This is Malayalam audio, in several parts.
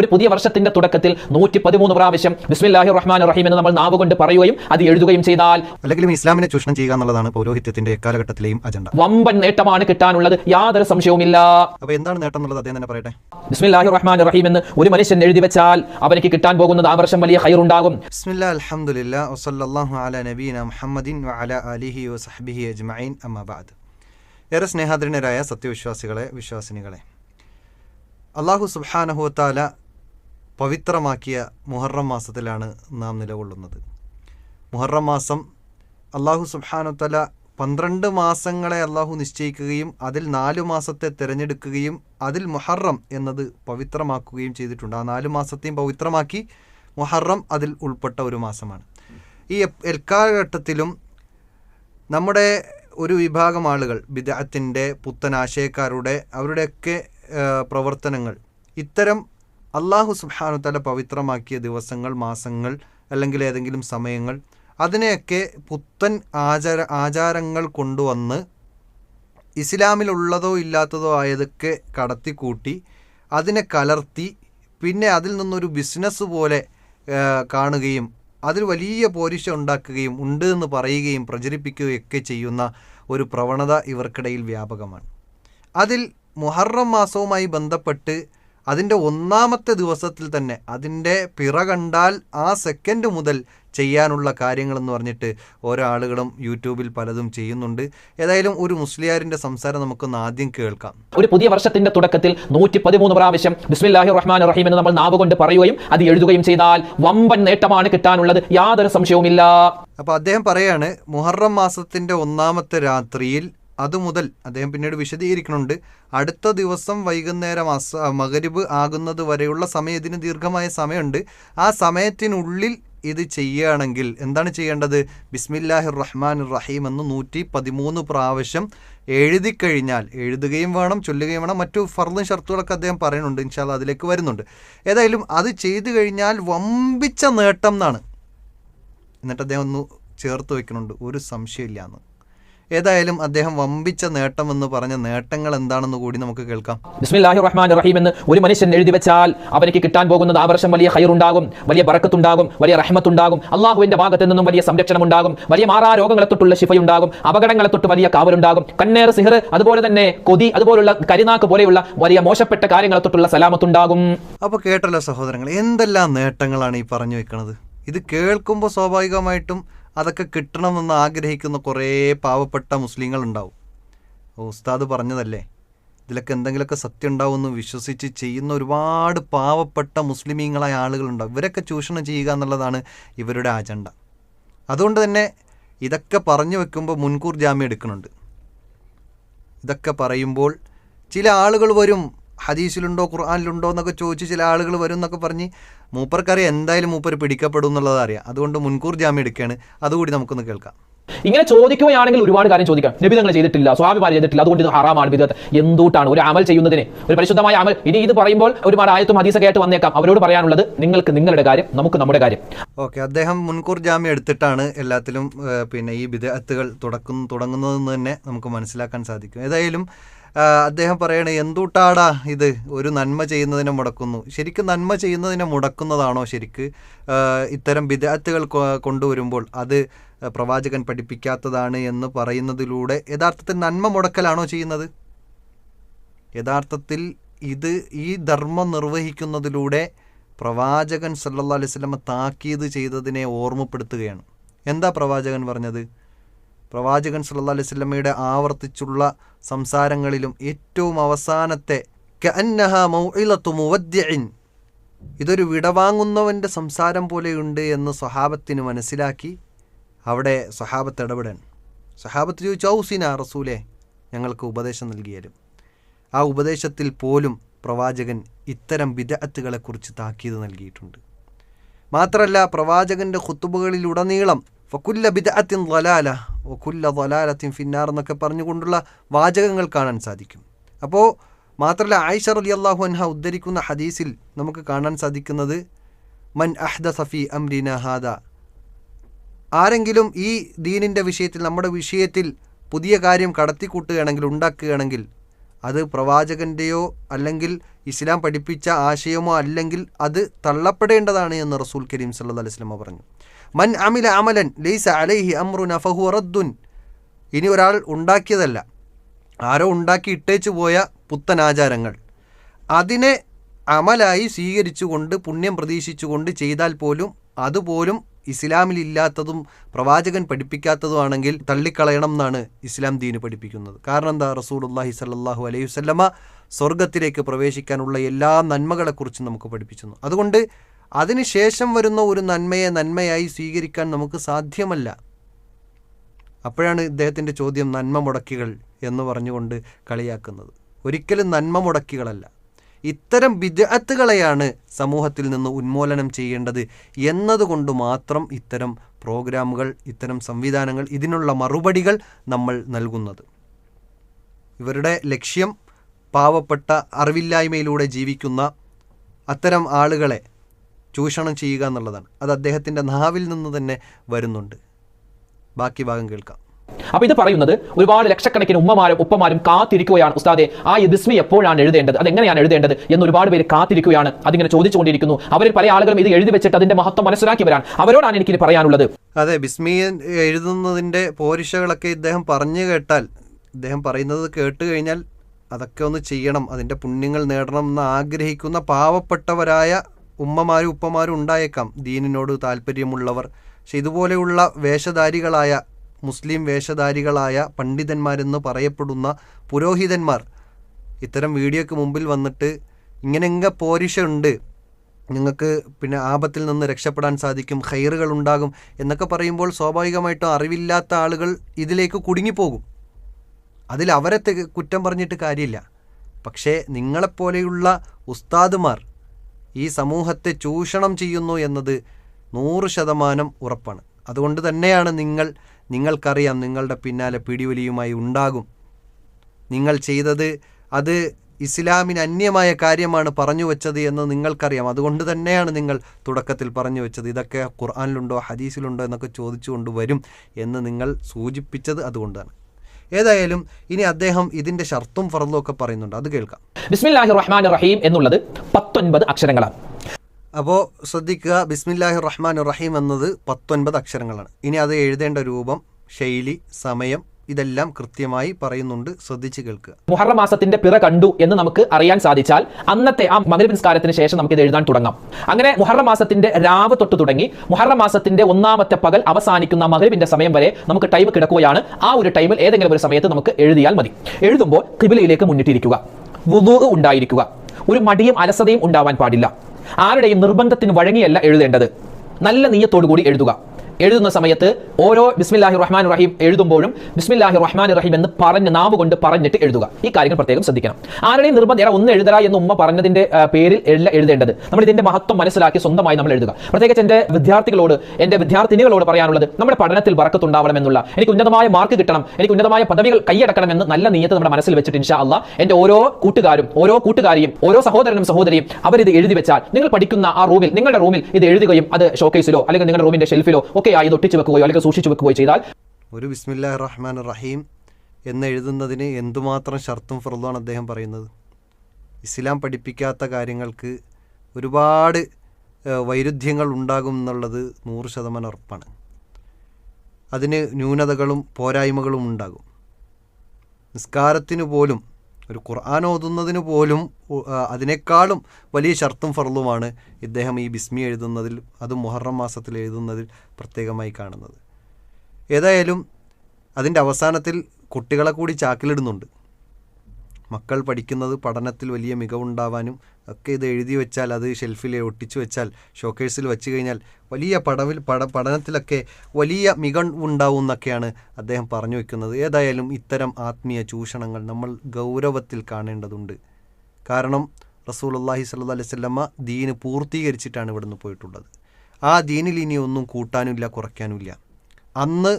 ഒരു പുതിയ വർഷത്തിന്റെ തുടക്കത്തിൽ നൂറ്റി പതിമൂന്ന് പ്രാവശ്യം ബിസ്മില്ലാഹി റഹ്മാൻ റഹീം എന്ന് നമ്മൾ നാവ് കൊണ്ട് പറയുകയും അത് എഴുതുകയും ചെയ്താൽ അല്ലെങ്കിൽ ഇസ്ലാമിനെ ചൂഷണം ചെയ്യുക എന്നുള്ളതാണ് പൗരോഹിത്യത്തിന്റെ എക്കാലഘട്ടത്തിലെയും അജണ്ട. വമ്പൻ നേട്ടമാണ് കിട്ടാനുള്ളത്. യാതൊരു സംശയവുമില്ല. അപ്പൊ എന്താണ് നേട്ടം എന്നുള്ളത് അദ്ദേഹം തന്നെ പറയട്ടെ? ബിസ്മില്ലാഹി റഹ്മാൻ റഹീം എന്ന് ഒരു മനുഷ്യൻ എഴുതി വെച്ചാൽ അവനക്ക് കിട്ടാൻ പോകുന്നത് ആ വർഷം വലിയ ഹൈർ ഉണ്ടാകും ബിസ്മില്ലാ അൽഹംദുലില്ലാ വസല്ലല്ലാഹു അലാ നബീന മുഹമ്മദിൻ വഅലാ ആലിഹി വസഹ്ബിഹി അജ്മഈൻ. അമ്മാ ബഅദ്. ഏറെ സ്നേഹാദരനരായ സത്യവിശ്വാസികളെ വിശ്വാസിനികളെ അള്ളാഹു സുബ്ഹാനഹുവത്താല പവിത്രമാക്കിയ മുഹറം മാസത്തിലാണ് നാം നിലകൊള്ളുന്നത്. മുഹറം മാസം അള്ളാഹു സുബാനുത്തല പന്ത്രണ്ട് മാസങ്ങളെ അള്ളാഹു നിശ്ചയിക്കുകയും അതിൽ നാലു മാസത്തെ തിരഞ്ഞെടുക്കുകയും അതിൽ മുഹറം എന്നത് പവിത്രമാക്കുകയും ചെയ്തിട്ടുണ്ട്. ആ നാല് മാസത്തെയും പവിത്രമാക്കി മുഹറം അതിൽ ഉൾപ്പെട്ട ഒരു മാസമാണ്. ഈ എൽക്കാലഘട്ടത്തിലും നമ്മുടെ ഒരു വിഭാഗം ആളുകൾ വിദഗ്ധത്തിന്റെ പുത്തൻ ആശയക്കാരുടെ അവരുടെയൊക്കെ പ്രവർത്തനങ്ങൾ ഇത്തരം അള്ളാഹു സുബ്ഹാനുത്തല പവിത്രമാക്കിയ ദിവസങ്ങൾ മാസങ്ങൾ അല്ലെങ്കിൽ ഏതെങ്കിലും സമയങ്ങൾ അതിനെയൊക്കെ പുത്തൻ ആചാര ആചാരങ്ങൾ കൊണ്ടുവന്ന് ഇസ്ലാമിലുള്ളതോ ഇല്ലാത്തതോ ആയതൊക്കെ കടത്തിക്കൂട്ടി അതിനെ കലർത്തി പിന്നെ അതിൽ നിന്നൊരു ബിസിനസ് പോലെ കാണുകയും അതിൽ വലിയ പോരിശ ഉണ്ടാക്കുകയും ഉണ്ട് എന്ന് പറയുകയും പ്രചരിപ്പിക്കുകയൊക്കെ ചെയ്യുന്ന ഒരു പ്രവണത ഇവർക്കിടയിൽ വ്യാപകമാണ്. അതിൽ മുഹറം മാസവുമായി ബന്ധപ്പെട്ട് അതിന്റെ ഒന്നാമത്തെ ദിവസത്തിൽ തന്നെ അതിന്റെ പിറ കണ്ടാൽ ആ സെക്കൻഡ് മുതൽ ചെയ്യാനുള്ള കാര്യങ്ങളെന്ന് പറഞ്ഞിട്ട് ഓരോ ആളുകളും യൂട്യൂബിൽ പലതും ചെയ്യുന്നുണ്ട്. ഏതായാലും ഒരു മുസ്ലിയാരിന്റെ സംസാരം നമുക്കൊന്ന് ആദ്യം കേൾക്കാം. ഒരു പുതിയ വർഷത്തിന്റെ തുടക്കത്തിൽ നൂറ്റി പതിമൂന്ന് പ്രാവശ്യം ബിസ്മില്ലാഹി റഹ്മാൻ റഹീം എന്ന് നമ്മൾ നാവ് കൊണ്ട് പറയുകയും അത് എഴുതുകയും ചെയ്താൽ വമ്പൻ നേട്ടമാണ് കിട്ടാനുള്ളത്. യാതൊരു സംശയവുമില്ല. അപ്പോൾ അദ്ദേഹം പറയാണ് മുഹറം മാസത്തിന്റെ ഒന്നാമത്തെ രാത്രിയിൽ അതുമുതൽ അദ്ദേഹം പിന്നീട് വിശദീകരിക്കുന്നുണ്ട് അടുത്ത ദിവസം വൈകുന്നേരം അസ മകരിബ് ആകുന്നത് വരെയുള്ള സമയം ഇതിന് ദീർഘമായ സമയമുണ്ട്. ആ സമയത്തിനുള്ളിൽ ഇത് ചെയ്യുകയാണെങ്കിൽ എന്താണ് ചെയ്യേണ്ടത്? ബിസ്മില്ലാഹിർ റഹ്മാൻ റഹീം എന്ന് നൂറ്റി പതിമൂന്ന് പ്രാവശ്യം എഴുതി കഴിഞ്ഞാൽ എഴുതുകയും വേണം ചൊല്ലുകയും വേണം. മറ്റു ഫർദും ഷർത്തുകളൊക്കെ അദ്ദേഹം പറയുന്നുണ്ട്. ഇൻഷാല്ല അതിലേക്ക് വരുന്നുണ്ട്. ഏതായാലും അത് ചെയ്തു കഴിഞ്ഞാൽ വമ്പിച്ച നേട്ടം എന്നാണ്. എന്നിട്ട് അദ്ദേഹം ഒന്ന് ചേർത്ത് വെക്കുന്നുണ്ട് ഒരു സംശയമില്ല എന്ന്. ഏതായാലും അദ്ദേഹം വമ്പിച്ച നേട്ടം എന്ന് പറഞ്ഞ നേട്ടങ്ങൾ എന്താണെന്ന് കൂടി നമുക്ക് കേൾക്കാം. ബിസ്മില്ലാഹി റഹ്മാൻ റഹീം എന്ന് ഒരു മനുഷ്യൻ എഴുതി വെച്ചാൽ അവനക്ക് കിട്ടാൻ പോകുന്നത് ആ വർഷം വലിയ ഹൈറുണ്ടാകും വലിയ ബറക്കത്തുണ്ടാകും വലിയ റഹ്മത്തുണ്ടാകും അള്ളാഹുവിന്റെ ഭാഗത്ത് നിന്നും വലിയ സംരക്ഷണം ഉണ്ടാകും വലിയ മാറാ രോഗങ്ങളെ തൊട്ടുള്ള ശിഫയുണ്ടാകും അപകടങ്ങളെ തൊട്ട് വലിയ കാവലുണ്ടാകും കണ്ണേർ സിഹർ അതുപോലെ തന്നെ കൊതി അതുപോലുള്ള കരിനാക്ക് പോലെയുള്ള വലിയ മോശപ്പെട്ട കാര്യങ്ങളെ തൊട്ടുള്ള സലാമത്തുണ്ടാകും. അപ്പൊ കേട്ടല്ലോ സഹോദരങ്ങൾ എന്തെല്ലാം നേട്ടങ്ങളാണ് ഈ പറഞ്ഞു വെക്കുന്നത് ഇത് കേൾക്കുമ്പോൾ സ്വാഭാവികമായിട്ടും അതൊക്കെ കിട്ടണമെന്ന് ആഗ്രഹിക്കുന്ന കുറേ പാവപ്പെട്ട മുസ്ലിങ്ങളുണ്ടാവും. ഉസ്താദ് പറഞ്ഞതല്ലേ? ഇതിലൊക്കെ എന്തെങ്കിലുമൊക്കെ സത്യം ഉണ്ടാവുമെന്ന് വിശ്വസിച്ച് ചെയ്യുന്ന ഒരുപാട് പാവപ്പെട്ട മുസ്ലിമീങ്ങളായ ആളുകളുണ്ടാവും. ഇവരൊക്കെ ചൂഷണം ചെയ്യുക എന്നുള്ളതാണ് ഇവരുടെ അജണ്ട. അതുകൊണ്ട് തന്നെ ഇതൊക്കെ പറഞ്ഞു വെക്കുമ്പോൾ മുൻകൂർ ജാമ്യം എടുക്കുന്നുണ്ട്. ഇതൊക്കെ പറയുമ്പോൾ ചില ആളുകൾ വരും ഹദീസിലുണ്ടോ ഖുർആാനിലുണ്ടോ എന്നൊക്കെ ചോദിച്ച് ചില ആളുകൾ വരും എന്നൊക്കെ പറഞ്ഞ് മൂപ്പർക്കറിയാം എന്തായാലും മൂപ്പർ പിടിക്കപ്പെടും എന്നുള്ളത് അറിയാം. അതുകൊണ്ട് മുൻകൂർ ജാമ്യം എടുക്കുകയാണ്. അതുകൂടി നമുക്കൊന്ന് കേൾക്കാം. ഇങ്ങനെ ചോദിക്കുകയാണെങ്കിൽ ഒരുപാട് കാര്യം ചോദിക്കാം. നബി തങ്ങൾ ചെയ്തിട്ടില്ല സ്വാമിമാർ ചെയ്തിട്ടില്ല. അതുകൊണ്ട് ഇത് ഹറാമാണ് വിധത്ത് എന്തുട്ടാണ്? ഒരു അമൽ ചെയ്യുന്നതിന് ഒരു പരിശുദ്ധമായ അമൽ. ഇനി ഇത് പറയുമ്പോൾ ഒരുപാട് ആയത്തും ഹദീസൊക്കെ കേട്ട് വന്നേക്കാം. അവരോട് പറയാനുള്ളത് നിങ്ങൾക്ക് നിങ്ങളുടെ കാര്യം നമുക്ക് നമ്മുടെ കാര്യം. ഓക്കെ അദ്ദേഹം മുൻകൂർ ജാമ്യം എടുത്തിട്ടാണ് എല്ലാത്തിലും പിന്നെ ഈ വിധത്തുകൾ തുടക്കുന്നു തുടങ്ങുന്നതെന്ന് തന്നെ നമുക്ക് മനസ്സിലാക്കാൻ സാധിക്കും. ഏതായാലും അദ്ദേഹം പറയണേ എന്തുട്ടാടാ ഇത്? ഒരു നന്മ ചെയ്യുന്നതിനെ മുടക്കുന്നു. ശരിക്കും നന്മ ചെയ്യുന്നതിനെ മുടക്കുന്നതാണോ ശരിക്ക്? ഇത്തരം വിദ്യാർത്ഥികൾ കൊണ്ടുവരുമ്പോൾ അത് പ്രവാചകൻ പഠിപ്പിക്കാത്തതാണ് എന്ന് പറയുന്നതിലൂടെ യഥാർത്ഥത്തിൽ നന്മ മുടക്കലാണോ ചെയ്യുന്നത്? യഥാർത്ഥത്തിൽ ഇത് ഈ ധർമ്മം നിർവഹിക്കുന്നതിലൂടെ പ്രവാചകൻ സല്ലല്ലാഹു അലൈഹി താക്കീത് ചെയ്തതിനെ ഓർമ്മപ്പെടുത്തുകയാണ്. എന്താ പ്രവാചകൻ പറഞ്ഞത്? പ്രവാചകൻ സല്ലല്ലാഹു അലൈഹി സ്വലമയുടെ ആവർത്തിച്ചുള്ള സംസാരങ്ങളിലും ഏറ്റവും അവസാനത്തെ ഇതൊരു വിടവാങ്ങുന്നവന്റെ സംസാരം പോലെയുണ്ട് എന്ന് സ്വഹാബത്തിന് മനസ്സിലാക്കി അവിടെ സ്വഹാബത്ത് ഇടപെടാൻ. സ്വഹാബത്ത് ചോദിച്ചു ഔസിന റസൂലെ? ഞങ്ങൾക്ക് ഉപദേശം നൽകിയാലും. ആ ഉപദേശത്തിൽ പോലും പ്രവാചകൻ ഇത്തരം വിദഅത്തുകളെക്കുറിച്ച് താക്കീത് നൽകിയിട്ടുണ്ട്. മാത്രമല്ല പ്രവാചകന്റെ കുത്തുബുകളിലുടനീളം ഫക്കുല്ല ബിദഅത്തിൻ ളലാല വക്കുല്ല വലാലത്തിൻ ഫിന്നാർ എന്നൊക്കെ പറഞ്ഞുകൊണ്ടുള്ള വാചകങ്ങൾ കാണാൻ സാധിക്കും. അപ്പോൾ മാത്രമല്ല ആയിഷ അലി അള്ളാഹു അൻഹ ഉദ്ധരിക്കുന്ന ഹദീസിൽ നമുക്ക് കാണാൻ സാധിക്കുന്നത് മൻ അഹ്ദ സഫി അംരിന ഹാദ. ആരെങ്കിലും ഈ ദീനിന്റെ വിഷയത്തിൽ നമ്മുടെ വിഷയത്തിൽ പുതിയ കാര്യം കടത്തിക്കൂട്ടുകയാണെങ്കിൽ ഉണ്ടാക്കുകയാണെങ്കിൽ അത് പ്രവാചകന്റെയോ അല്ലെങ്കിൽ ഇസ്ലാം പഠിപ്പിച്ച ആശയമോ അല്ലെങ്കിൽ അത് തള്ളപ്പെടേണ്ടതാണ് എന്ന് റസൂൽ കരീം സല്ലല്ലാഹു അലൈഹി വസല്ലമ പറഞ്ഞു. മൻ അമില അമലൻ ലൈസ അലൈഹി അമ്രുന ഫഹു റദ്ദുൻ. ഇനി ഒരാൾ ഉണ്ടാക്കിയതല്ല. ആരോ ഉണ്ടാക്കി ഇട്ടേച്ചു പോയ പുത്തൻ ആചാരങ്ങൾ അതിനെ അമലായി സ്വീകരിച്ചുകൊണ്ട് പുണ്യം പ്രതീക്ഷിച്ചുകൊണ്ട് ചെയ്താൽ പോലും അതുപോലും ഇസ്ലാമിലില്ലാത്തതും പ്രവാചകൻ പഠിപ്പിക്കാത്തതുമാണെങ്കിൽ തള്ളിക്കളയണം എന്നാണ് ഇസ്ലാം ദീന് പഠിപ്പിക്കുന്നത്. കാരണം എന്താ? റസൂലുള്ളാഹി സല്ലാഹു അലൈഹി വസല്ലമ സ്വർഗത്തിലേക്ക് പ്രവേശിക്കാനുള്ള എല്ലാ നന്മകളെക്കുറിച്ചും നമുക്ക് പഠിപ്പിച്ചു അതുകൊണ്ട് അതിനുശേഷം വരുന്ന ഒരു നന്മയെ നന്മയായി സ്വീകരിക്കാൻ നമുക്ക് സാധ്യമല്ല. അപ്പോഴാണ് ഇദ്ദേഹത്തിന്റെ ചോദ്യം നന്മ മുടക്കികൾ എന്ന് പറഞ്ഞുകൊണ്ട് കളിയാക്കുന്നത്. ഒരിക്കലും നന്മ മുടക്കികളല്ല. ഇത്തരം വിദഗ്ധകളെയാണ് സമൂഹത്തിൽ നിന്ന് ഉന്മൂലനം ചെയ്യേണ്ടത് എന്നതുകൊണ്ട് മാത്രം ഇത്തരം പ്രോഗ്രാമുകൾ ഇത്തരം സംവിധാനങ്ങൾ ഇതിനുള്ള മറുപടികൾ നമ്മൾ നൽകുന്നത്. ഇവരുടെ ലക്ഷ്യം പാവപ്പെട്ട അറിവില്ലായ്മയിലൂടെ ജീവിക്കുന്ന അത്തരം ആളുകളെ ചൂഷണം ചെയ്യുക എന്നുള്ളതാണ്. അത് അദ്ദേഹത്തിന്റെ നാവിൽ നിന്ന് തന്നെ വരുന്നുണ്ട്. ബാക്കി ഭാഗം കേൾക്കാം. അപ്പൊ ഇത് പറയുന്നത് ഒരുപാട് ലക്ഷക്കണക്കിന് ഉമ്മമാരും ഉപ്പമാരും കാത്തിരിക്കുകയാണ്. ഉസ്താദെ ആ ബിസ്മി എപ്പോഴാണ് എഴുതേണ്ടത്? അത് എങ്ങനെയാണ് എഴുതേണ്ടത്? എന്ന് ഒരുപാട് പേര് കാത്തിരിക്കുകയാണ്. അതിങ്ങനെ ചോദിച്ചുകൊണ്ടിരിക്കുന്നു. അവരിൽ പല ആളുകളും ഇത് എഴുതി വെച്ചിട്ട് അതിന്റെ മഹത്വം മനസ്സിലാക്കിയവരാണ്. അവരോടാണ് എനിക്ക് പറയാനുള്ളത്. അതെ ബിസ്മി എഴുതുന്നതിന്റെ പോരിശകളൊക്കെ ഇദ്ദേഹം പറഞ്ഞു കേട്ടാൽ ഇദ്ദേഹം പറയുന്നത് കേട്ട് കഴിഞ്ഞാൽ അതൊക്കെ ഒന്ന് ചെയ്യണം. അതിന്റെ പുണ്യങ്ങൾ നേടണം എന്ന് ആഗ്രഹിക്കുന്ന പാവപ്പെട്ടവരായ ഉമ്മമാരും ഉപ്പമാരും ഉണ്ടായേക്കാം. ദീനിനോട് താല്പര്യമുള്ളവർ. പക്ഷെ ഇതുപോലെയുള്ള വേഷധാരികളായ മുസ്ലിം വേഷധാരികളായ പണ്ഡിതന്മാരെന്ന് പറയപ്പെടുന്ന പുരോഹിതന്മാർ ഇത്തരം വീഡിയോക്ക് മുമ്പിൽ വന്നിട്ട് ഇങ്ങനെങ്ക പോരിഷുണ്ട് നിങ്ങൾക്ക് പിന്നെ ആപത്തിൽ നിന്ന് രക്ഷപ്പെടാൻ സാധിക്കും ഹൈറുകൾ ഉണ്ടാകും എന്നൊക്കെ പറയുമ്പോൾ സ്വാഭാവികമായിട്ടും അറിവില്ലാത്ത ആളുകൾ ഇതിലേക്ക് കുടുങ്ങിപ്പോകും. അതിൽ അവരെ കുറ്റം പറഞ്ഞിട്ട് കാര്യമില്ല. പക്ഷേ നിങ്ങളെപ്പോലെയുള്ള ഉസ്താദുമാർ ഈ സമൂഹത്തെ ചൂഷണം ചെയ്യുന്നു എന്നത് നൂറ് ശതമാനം ഉറപ്പാണ്. അതുകൊണ്ട് തന്നെയാണ് നിങ്ങൾ നിങ്ങൾക്കറിയാം നിങ്ങളുടെ പിന്നാലെ പിടിവലിയുമായി ഉണ്ടാകും. നിങ്ങൾ ചെയ്തത് അത് ഇസ്ലാമിന് അന്യമായ കാര്യമാണ് പറഞ്ഞു വെച്ചത് എന്ന് നിങ്ങൾക്കറിയാം. അതുകൊണ്ട് തന്നെയാണ് നിങ്ങൾ തുടക്കത്തിൽ പറഞ്ഞു വെച്ചത്. ഇതൊക്കെ ഖുർആാനിലുണ്ടോ ഹദീസിലുണ്ടോ എന്നൊക്കെ ചോദിച്ചുകൊണ്ട് വരും എന്ന് നിങ്ങൾ സൂചിപ്പിച്ചത് അതുകൊണ്ടാണ്. ഏതായാലും ഇനി അദ്ദേഹം ഇതിന്റെ ഷർത്തും ഫറലും ഒക്കെ പറയുന്നുണ്ട്. അത് കേൾക്കാം. ബിസ്മില്ലാഹി റഹ്മാൻ റഹീം എന്നുള്ളത് പത്തൊൻപത് അക്ഷരങ്ങളാണ്. അപ്പോൾ ശ്രദ്ധിക്കുക ബിസ്മില്ലാഹി റഹ്മാൻ റഹീം എന്നത് പത്തൊൻപത് അക്ഷരങ്ങളാണ്. ഇനി അത് എഴുതേണ്ട രൂപം ശൈലി സമയം ഇതെല്ലാം കൃത്യമായി പറയുന്നുണ്ട്. ശ്രദ്ധിച്ച് കേൾക്കുക. മുഹറ മാസത്തിന്റെ പിറ കണ്ടു എന്ന് നമുക്ക് അറിയാൻ സാധിച്ചാൽ അന്നത്തെ ആ മകരവ് നിസ്കാരത്തിന് ശേഷം നമുക്ക് ഇത് എഴുതാൻ തുടങ്ങാം. അങ്ങനെ മുഹറ മാസത്തിന്റെ രാവ് തൊട്ട് തുടങ്ങി മുഹറ മാസത്തിന്റെ ഒന്നാമത്തെ പകൽ അവസാനിക്കുന്ന മകരവിന്റെ സമയം വരെ നമുക്ക് ടൈം കിടക്കുകയാണ്. ആ ഒരു ടൈമിൽ ഏതെങ്കിലും ഒരു സമയത്ത് നമുക്ക് എഴുതിയാൽ മതി. എഴുതുമ്പോൾ കിബിലയിലേക്ക് മുന്നിട്ടിരിക്കുക. വുദൂ ഉണ്ടായിരിക്കുക. ഒരു മടിയും അലസതയും ഉണ്ടാവാൻ പാടില്ല. ആരുടെയും നിർബന്ധത്തിന് വഴങ്ങിയല്ല എഴുതേണ്ടത്. നല്ല നീയത്തോടു കൂടി എഴുതുക. എഴുതുന്ന സമയത്ത് ഓരോ ബിസ്മില്ലാഹി റഹ്മാൻ റഹീം എഴുതുമ്പോഴും ബിസ്മില്ലാഹി റഹ്മാൻ റഹീം എന്ന് പറഞ്ഞ് നാവ് കൊണ്ട് പറഞ്ഞിട്ട് എഴുതുക. ഈ കാര്യങ്ങൾ പ്രത്യേകം ശ്രദ്ധിക്കണം. ആരുടെയും നിർബന്ധം ഒന്ന് എഴുതറ എന്ന് ഉമ്മ പറഞ്ഞതിന്റെ പേരിൽ എഴുതേണ്ടത്. നമ്മൾ ഇതിന്റെ മഹത്വം മനസ്സിലാക്കി സ്വന്തമായി നമ്മൾ എഴുതുക. പ്രത്യേകിച്ച് എന്റെ വിദ്യാർത്ഥികളോട് എന്റെ വിദ്യാർത്ഥിനികളോട് പറയാനുള്ളത് നമ്മുടെ പഠനത്തിൽ എന്നുള്ള എനിക്ക് ഉന്നതമായ മാർക്ക് കിട്ടണം എനിക്ക് ഉന്നതമായ പദവികൾ കൈയടക്കണം എന്ന് നല്ല നീയത്ത് നമ്മുടെ മനസ്സിൽ വെച്ചിട്ട് ഇൻഷാ അല്ല എന്റെ ഓരോ കൂട്ടുകാരും ഓരോ കൂട്ടുകാരിയും ഓരോ സഹോദരനും സഹോദരിയും അവരിത് എഴുതി വെച്ചാൽ നിങ്ങൾ പഠിക്കുന്ന ആ റൂമിൽ നിങ്ങളുടെ റൂമിൽ ഇത് എഴുതുകയും അത് ഷോക്കേസിലോ അല്ലെങ്കിൽ നിങ്ങളുടെ റൂമിന്റെ ഷെൽഫിലോ ഒക്കെ ഇത് ഒട്ടിച്ചു വെക്കുകയോ അല്ലെങ്കിൽ സൂക്ഷിച്ചു വെക്കുകയോ ചെയ്താൽ ഒരു ബിസ്മില്ലാ റഹ്മാൻ റഹീം എന്ന് എഴുതുന്നതിന് എന്തുമാത്രം ഷർത്തും ഫറുമാണ് അദ്ദേഹം പറയുന്നത്. ഇസ്ലാം പഠിപ്പിക്കാത്ത കാര്യങ്ങൾക്ക് ഒരുപാട് വൈരുദ്ധ്യങ്ങൾ ഉണ്ടാകും എന്നുള്ളത് നൂറ് ശതമാനം ഉറപ്പാണ്. അതിന് ന്യൂനതകളും പോരായ്മകളും ഉണ്ടാകും. നിസ്കാരത്തിന് പോലും ഒരു ഖുർആൻ ഓതുന്നതിന് പോലും അതിനേക്കാളും വലിയ ഷർത്തും ഫർളുമാണ് ഇദ്ദേഹം ഈ ബിസ്മി എഴുതുന്നതിൽ അതും മുഹറം മാസത്തിൽ എഴുതുന്നതിൽ പ്രത്യേകമായി കാണുന്നത്. ഏതായാലും അതിന്റെ അവസാനത്തിൽ കുട്ടികളെ കൂടി ചാക്കിലിടുന്നുണ്ട്. മക്കൾ പഠിക്കുന്നത് പഠനത്തിൽ വലിയ മികവുണ്ടാവാനും ഒക്കെ ഇത് എഴുതി വെച്ചാൽ അത് ഷെൽഫിൽ ഒട്ടിച്ചു വെച്ചാൽ ഷോക്കേഴ്സിൽ വെച്ച് കഴിഞ്ഞാൽ വലിയ പടവിൽ പട പഠനത്തിലൊക്കെ വലിയ മികവുണ്ടാവും എന്നൊക്കെയാണ് അദ്ദേഹം പറഞ്ഞു വെക്കുന്നത്. ഏതായാലും ഇത്തരം ആത്മീയ ചൂഷണങ്ങൾ നമ്മൾ ഗൗരവത്തിൽ കാണേണ്ടതുണ്ട്. കാരണം റസൂലുള്ളാഹി സ്വല്ലല്ലാഹി അലൈഹി വസല്ലമ ദീന് പൂർത്തീകരിച്ചിട്ടാണ് ഇവിടുന്ന് പോയിട്ടുള്ളത്. ആ ദീനിൽ ഇനി ഒന്നും കൂട്ടാനുമില്ല കുറയ്ക്കാനുമില്ല. അന്ന്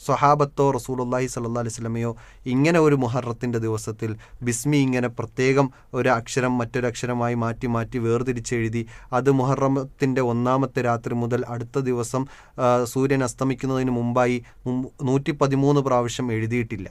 സ്വഹാബത്തോ റസൂലുള്ളാഹി സല്ലാ അലൈഹി വസല്ലമയോ ഇങ്ങനെ ഒരു മുഹറത്തിന്റെ ദിവസത്തിൽ ബിസ്മി ഇങ്ങനെ പ്രത്യേകം ഒരു അക്ഷരം മറ്റൊരു അക്ഷരമായി മാറ്റി മാറ്റി വേർതിരിച്ചെഴുതി അത് മുഹറത്തിന്റെ ഒന്നാമത്തെ രാത്രി മുതൽ അടുത്ത ദിവസം സൂര്യൻ അസ്തമിക്കുന്നതിന് മുമ്പായി നൂറ്റി പതിമൂന്ന് പ്രാവശ്യം എഴുതിയിട്ടില്ല.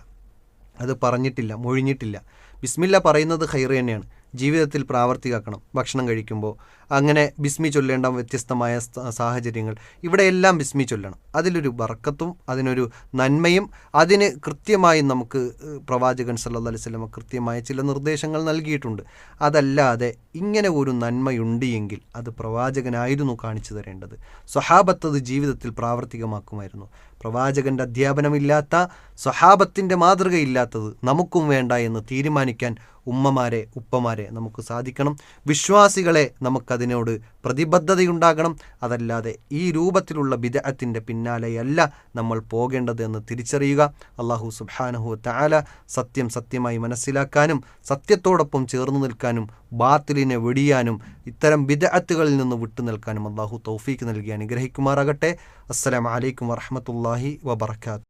അത് പറഞ്ഞിട്ടില്ല മൊഴിഞ്ഞിട്ടില്ല. ബിസ്മില്ല പറയുന്നത് ഹൈറ് തന്നെയാണ്. ജീവിതത്തിൽ പ്രാവർത്തികമാക്കണം. ഭക്ഷണം കഴിക്കുമ്പോൾ. അങ്ങനെ ബിസ്മി ചൊല്ലേണ്ട വ്യത്യസ്തമായ സാഹചര്യങ്ങൾ. ഇവിടെയെല്ലാം ബിസ്മി ചൊല്ലണം. അതിലൊരു ബർക്കത്തും അതിനൊരു നന്മയും അതിന് കൃത്യമായി നമുക്ക് പ്രവാചകൻ സല്ലല്ലാഹു അലൈഹി വസല്ലമ കൃത്യമായ ചില നിർദ്ദേശങ്ങൾ നൽകിയിട്ടുണ്ട്. അതല്ലാതെ ഇങ്ങനെ ഒരു നന്മയുണ്ട് എങ്കിൽ അത് പ്രവാചകനായിരുന്നു കാണിച്ചു തരേണ്ടത്. സ്വഹാബത്ത് അത് ജീവിതത്തിൽ പ്രാവർത്തികമാക്കുമായിരുന്നു. പ്രവാചകന്റെ അധ്യാപനമില്ലാത്ത സ്വഹാബത്തിന്റെ മാതൃകയില്ലാത്തത് നമുക്കും വേണ്ട എന്ന് തീരുമാനിക്കാൻ ഉമ്മമാരെ ഉപ്പമാരെ നമുക്ക് സാധിക്കണം. വിശ്വാസികളെ നമുക്കതിനോട് പ്രതിബദ്ധതയുണ്ടാകണം. അതല്ലാതെ ഈ രൂപത്തിലുള്ള ബിദഅത്തിന്റെ പിന്നാലെയല്ല നമ്മൾ പോകേണ്ടത് എന്ന് തിരിച്ചറിയുക. അള്ളാഹു സുബാനഹു താല സത്യം സത്യമായി മനസ്സിലാക്കാനും സത്യത്തോടൊപ്പം ചേർന്ന് നിൽക്കാനും ബാത്തിലിനെ വെടിയാനും ഇത്തരം ബിദഅത്തുകളിൽ നിന്ന് വിട്ടു നിൽക്കാനും അള്ളാഹു തൗഫീക്ക് നൽകി അനുഗ്രഹിക്കുമാറാകട്ടെ. അസ്സലാമു വലൈക്കും വറഹ്മത്തുള്ളാഹി വബറകാതുഹു.